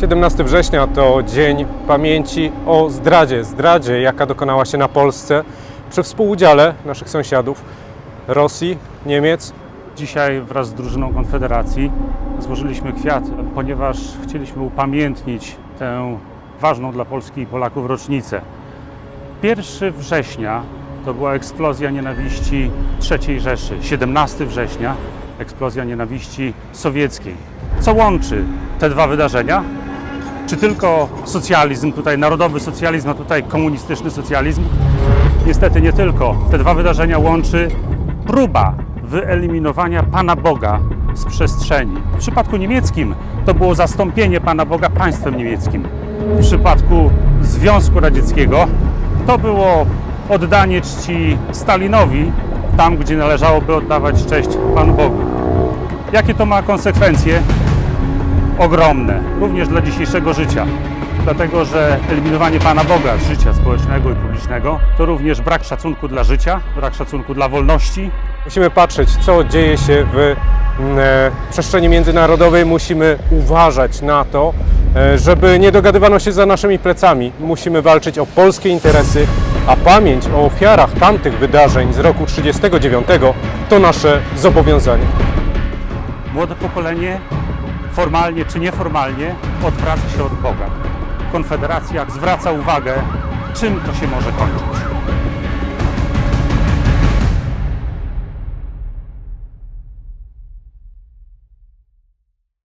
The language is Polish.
17 września to dzień pamięci o zdradzie, zdradzie, jaka dokonała się na Polsce przy współudziale naszych sąsiadów Rosji, Niemiec. Dzisiaj wraz z drużyną Konfederacji złożyliśmy kwiaty, ponieważ chcieliśmy upamiętnić tę ważną dla Polski i Polaków rocznicę. 1 września to była eksplozja nienawiści III Rzeszy. 17 września eksplozja nienawiści sowieckiej. Co łączy te dwa wydarzenia? Czy tylko socjalizm, tutaj narodowy socjalizm, a tutaj komunistyczny socjalizm? Niestety nie tylko. Te dwa wydarzenia łączy próba wyeliminowania Pana Boga z przestrzeni. W przypadku niemieckim to było zastąpienie Pana Boga państwem niemieckim. W przypadku Związku Radzieckiego to było oddanie czci Stalinowi tam, gdzie należałoby oddawać cześć Panu Bogu. Jakie to ma konsekwencje? Ogromne, również dla dzisiejszego życia. Dlatego, że eliminowanie Pana Boga z życia społecznego i publicznego to również brak szacunku dla życia, brak szacunku dla wolności. Musimy patrzeć, co dzieje się w e, przestrzeni międzynarodowej. Musimy uważać na to, e, żeby nie dogadywano się za naszymi plecami. Musimy walczyć o polskie interesy, a pamięć o ofiarach tamtych wydarzeń z roku 1939 to nasze zobowiązanie. Młode pokolenie, formalnie czy nieformalnie, odwraca się od Boga. Konfederacja zwraca uwagę, czym to się może kończyć.